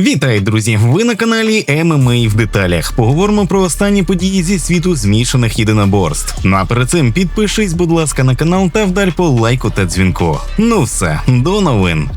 Вітаю, друзі! Ви на каналі ММА в деталях. Поговоримо про останні події зі світу змішаних єдиноборств. Ну а перед цим підпишись, будь ласка, на канал та вдарь по лайку та дзвінку. Ну все, до новин.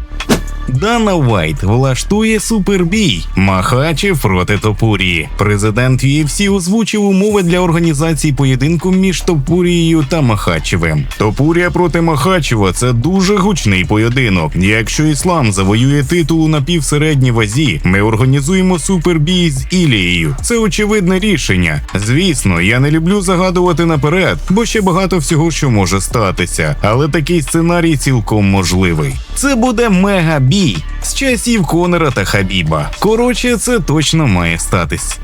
Дана Вайт влаштує супербій Махачів проти Топурії. Президент UFC озвучив умови для організації поєдинку між Топурією та Махачевим. Топурія проти Махачева це дуже гучний поєдинок. Якщо іслам завоює титул у напівсередній вазі, ми організуємо супербій з Ілією. Це очевидне рішення. Звісно, я не люблю загадувати наперед, бо ще багато всього, що може статися. Але такий сценарій цілком можливий. Це буде мега бій з часів Конора та Хабіба. Коротше, це точно має статись.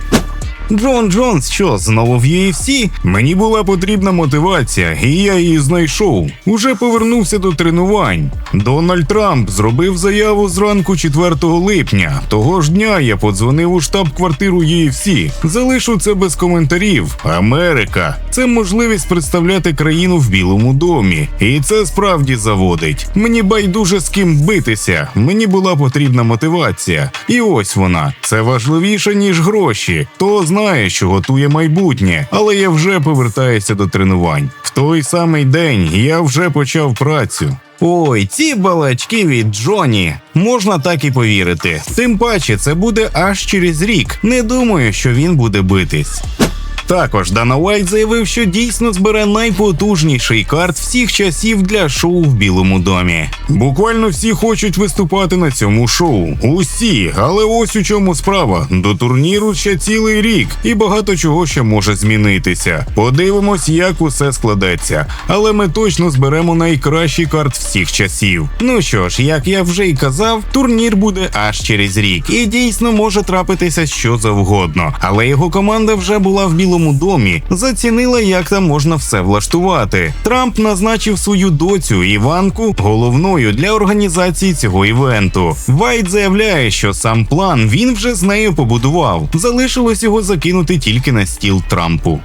Джон Джонс, що знову в UFC? Мені була потрібна мотивація, і я її знайшов. Уже повернувся до тренувань. Дональд Трамп зробив заяву зранку 4 липня. Того ж дня я подзвонив у штаб-квартиру UFC. Залишу це без коментарів. Америка це можливість представляти країну в Білому домі, і це справді заводить. Мені байдуже з ким битися. Мені була потрібна мотивація. І ось вона. Це важливіше ніж гроші. То знає, що готує майбутнє, але я вже повертаюся до тренувань. В той самий день я вже почав працю. Ой, ці балачки від Джоні. Можна так і повірити. Тим паче, це буде аж через рік. Не думаю, що він буде битись. Також Дана Уайт заявив, що дійсно збере найпотужніший карт всіх часів для шоу в Білому домі. Буквально всі хочуть виступати на цьому шоу. Усі, але ось у чому справа. До турніру ще цілий рік, і багато чого ще може змінитися. Подивимось, як усе складеться. Але ми точно зберемо найкращий карт всіх часів. Ну що ж, як я вже й казав, турнір буде аж через рік, і дійсно може трапитися що завгодно. Але його команда вже була в Білому домі, зацінила, як там можна все влаштувати. Трамп назначив свою доцю Іванку головною для організації цього івенту. Вайт заявляє, що сам план він вже з нею побудував. Залишилось його закинути тільки на стіл Трампу.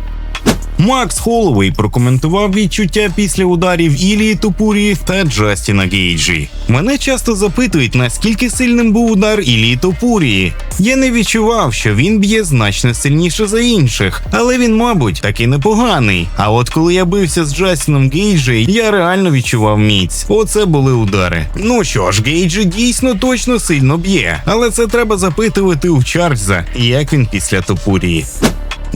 Макс Холлоуей прокоментував відчуття після ударів Ілії Топурії та Джастіна Гейджі. Мене часто запитують, наскільки сильним був удар Ілії Топурії. Я не відчував, що він б'є значно сильніше за інших, але він, мабуть, таки непоганий. А от коли я бився з Джастіном Гейджі, я реально відчував міць. Оце були удари. Ну що ж, Гейджі дійсно точно сильно б'є, але це треба запитувати у Чарльза, як він після Топурії.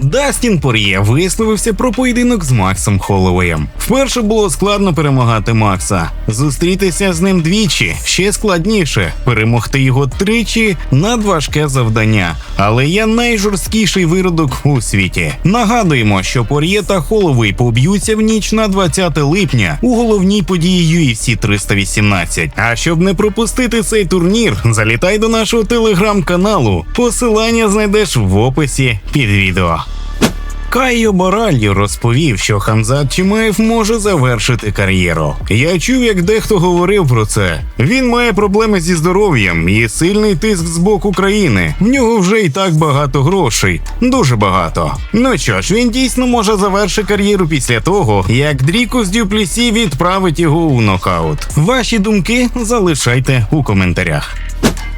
Дастін Пор'є висловився про поєдинок з Максом Холлоуеєм. Вперше було складно перемагати Макса. Зустрітися з ним двічі ще складніше. Перемогти його тричі надважке завдання. Але я найжорсткіший виродок у світі. Нагадуємо, що Пор'є та Холлоуей поб'ються в ніч на 20 липня у головній події UFC 318. А щоб не пропустити цей турнір, залітай до нашого телеграм-каналу. Посилання знайдеш в описі під відео. Кайо Боральо розповів, що Хамзат Чимаєв може завершити кар'єру. Я чув, як дехто говорив про це. Він має проблеми зі здоров'ям і сильний тиск з боку країни. В нього вже і так багато грошей, дуже багато. Ну що ж, він дійсно може завершити кар'єру після того, як Дрікус Дюплісі відправить його у нокаут. Ваші думки залишайте у коментарях.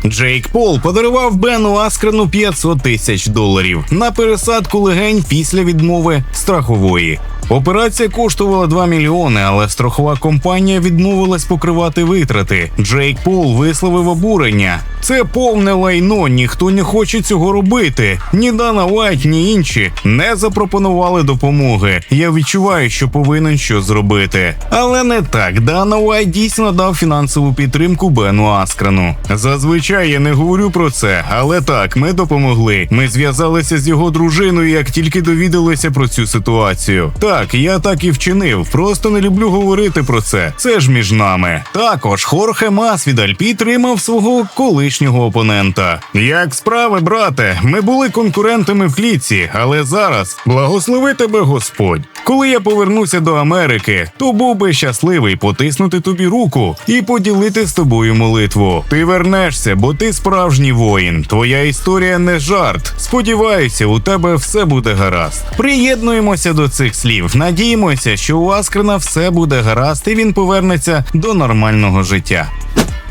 Джейк Пол подарував Бену Аскрену 500 тисяч доларів на пересадку легень після відмови страхової. Операція коштувала 2 мільйони, але страхова компанія відмовилась покривати витрати. Джейк Пол висловив обурення. Це повне лайно, ніхто не хоче цього робити. Ні Дана Вайт, ні інші не запропонували допомоги. Я відчуваю, що повинен що зробити. Але не так. Дана Вайт дійсно дав фінансову підтримку Бену Аскрену. Зазвичай я не говорю про це, але так, ми допомогли. Ми зв'язалися з його дружиною, як тільки довідалися про цю ситуацію. Так, я так і вчинив. Просто не люблю говорити про це. Це ж між нами. Також Хорхе Масвідаль підтримав свого колишнього опонента. Як справи, брате? Ми були конкурентами в клітці, але зараз благослови тебе Господь. Коли я повернуся до Америки, то був би щасливий потиснути тобі руку і поділити з тобою молитву. Ти вернешся, бо ти справжній воїн. Твоя історія не жарт. Сподіваюся, у тебе все буде гаразд. Приєднуємося до цих слів. Надіємося, що у Аскрена все буде гаразд і він повернеться до нормального життя.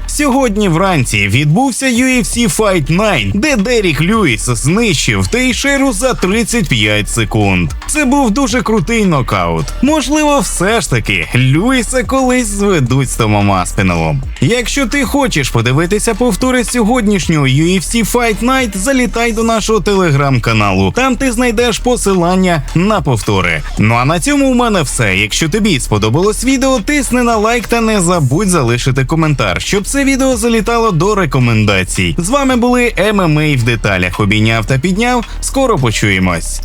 Сьогодні вранці відбувся UFC Fight 9, де Дерік Льюіс знищив Тейшеру за 35 секунд. Це був дуже крутий нокаут. Можливо, все ж таки Льюіса колись зведуть з Томом Аспіналом. Якщо ти хочеш подивитися повтори сьогоднішнього UFC Fight Night, залітай до нашого телеграм-каналу. Там ти знайдеш посилання на повтори. Ну а на цьому у мене все. Якщо тобі сподобалось відео, тисни на лайк та не забудь залишити коментар, щоб це відео залітало до рекомендацій. З вами були ММА в деталях. Обійняв та підняв. Скоро почуємось.